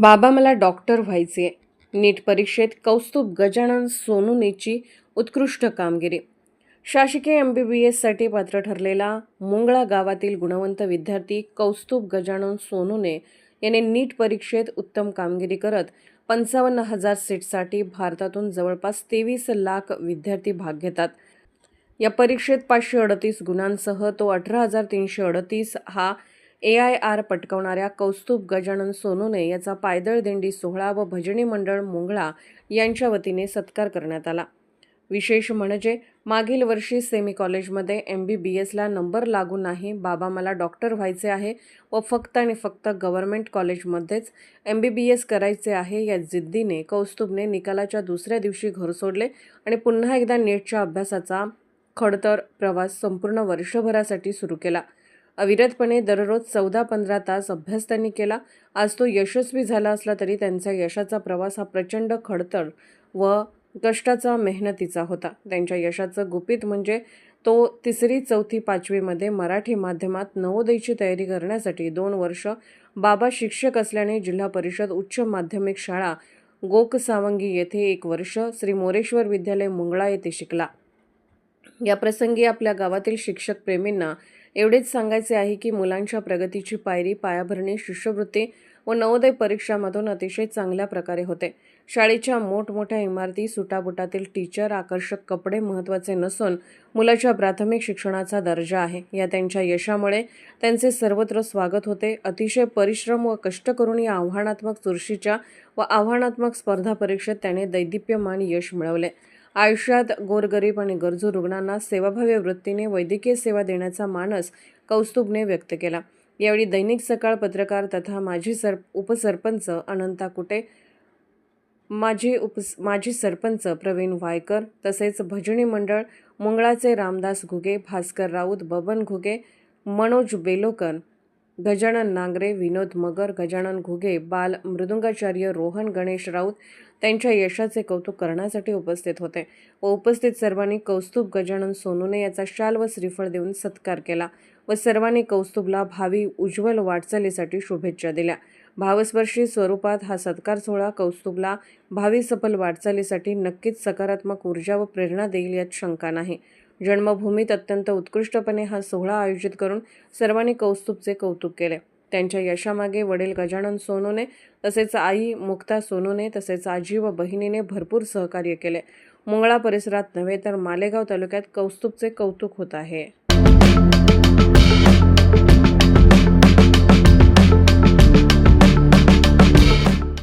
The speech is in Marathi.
बाबा मला डॉक्टर व्हायचे. नीट परीक्षेत कौस्तुभ गजानन सोनुनेची उत्कृष्ट कामगिरी. शासकीय एम बी बी एससाठी पात्र ठरलेला मुंगळा गावातील गुणवंत विद्यार्थी कौस्तुभ गजानन सोनुने याने नीट परीक्षेत उत्तम कामगिरी करत पंचावन्न हजार सीटसाठी भारतातून जवळपास तेवीस लाख विद्यार्थी भाग घेतात. या परीक्षेत पाचशे अडतीस गुणांसह तो अठरा हजार तीनशे अडतीस हा ए आय आर पटकवणाऱ्या कौस्तुभ गजानन सोनूने याचा पायदळ दिंडी सोहळा व भजनी मंडळ मुंगळा यांच्या वतीने सत्कार करण्यात आला. विशेष म्हणजे मागील वर्षी सेमी कॉलेजमध्ये एम बी बी एसला नंबर लागू नाही बाबा मला डॉक्टर व्हायचे आहे व फक्त आणि फक्त गव्हर्मेंट कॉलेजमध्येच एम बी बी एस करायचे आहे या जिद्दीने कौस्तुभने निकालाच्या दुसऱ्या दिवशी घर सोडले आणि पुन्हा एकदा नीटच्या अभ्यासाचा खडतर प्रवास संपूर्ण वर्षभरासाठी सुरू केला. अविरतपणे दररोज चौदा पंधरा तास अभ्यास त्यांनी केला. आज तो यशस्वी झाला असला तरी त्यांचा यशाचा प्रवास हा प्रचंड खडतर व कष्टाचा मेहनतीचा होता. त्यांच्या यशाचं गुपित म्हणजे तो तिसरी चौथी पाचवीमध्ये मराठी माध्यमात नवोदयची तयारी करण्यासाठी दोन वर्ष बाबा शिक्षक असल्याने जिल्हा परिषद उच्च माध्यमिक शाळा गोक सावंगी येथे एक वर्ष श्री मोरेश्वर विद्यालय मुंगळा येथे शिकला. या प्रसंगी आपल्या गावातील शिक्षक प्रेमींना एवढेच सांगायचे आहे की मुलांच्या प्रगतीची पायरी पायाभरणी शिष्यवृत्ती व नवोदय परीक्षामधून अतिशय चांगल्या प्रकारे होते. शाळेच्या मोठमोठ्या इमारती सुटाबुटातील टीचर आकर्षक कपडे महत्त्वाचे नसून मुलाच्या प्राथमिक शिक्षणाचा दर्जा आहे. या त्यांच्या यशामुळे त्यांचे सर्वत्र स्वागत होते. अतिशय परिश्रम व कष्ट करून या आव्हानात्मक चुरशीच्या व आव्हानात्मक स्पर्धा परीक्षेत त्याने दैदिप्यमान यश मिळवले. आयुष्यात गोरगरीब आणि गरजू रुग्णांना सेवाभावी वृत्तीने वैद्यकीय सेवा देण्याचा मानस कौस्तुभने व्यक्त केला. यावेळी दैनिक सकाळ पत्रकार तथा माजी सर उपसरपंच अनंता कुटे माजी उप माजी सरपंच प्रवीण वायकर तसेच भजनी मंडळ मुंगळाचे रामदास घुगे भास्कर राऊत बबन घुगे मनोज बेलोकर गजानन नांगरे विनोद मगर गजानन घुगे बाल मृदुंगाचार्य रोहन गणेश राऊत त्यांच्या यशाचे कौतुक करण्यासाठी उपस्थित होते. व उपस्थित सर्वांनी कौस्तुभ गजानन सोनूने याचा शाल व श्रीफळ देऊन सत्कार केला व सर्वांनी कौस्तुभला भावी उज्ज्वल वाटचालीसाठी शुभेच्छा दिल्या. भावस्पर्शी स्वरूपात हा सत्कार सोहळा कौस्तुभला भावी सफल वाटचालीसाठी नक्कीच सकारात्मक ऊर्जा व प्रेरणा देईल यात शंका नाही. जन्मभूमीत अत्यंत उत्कृष्टपणे हा सोहळा आयोजित करून सर्वांनी कौस्तुभचे कौतुक केले. त्यांच्या यशामागे वडील गजानन सोनूने तसेच आई मुक्ता सोनूने तसेच आजी व बहिणीने भरपूर सहकार्य केले. मुंगळा परिसरात नव्हे तर मालेगाव तालुक्यात कौस्तुभचे कौतुक होत आहे.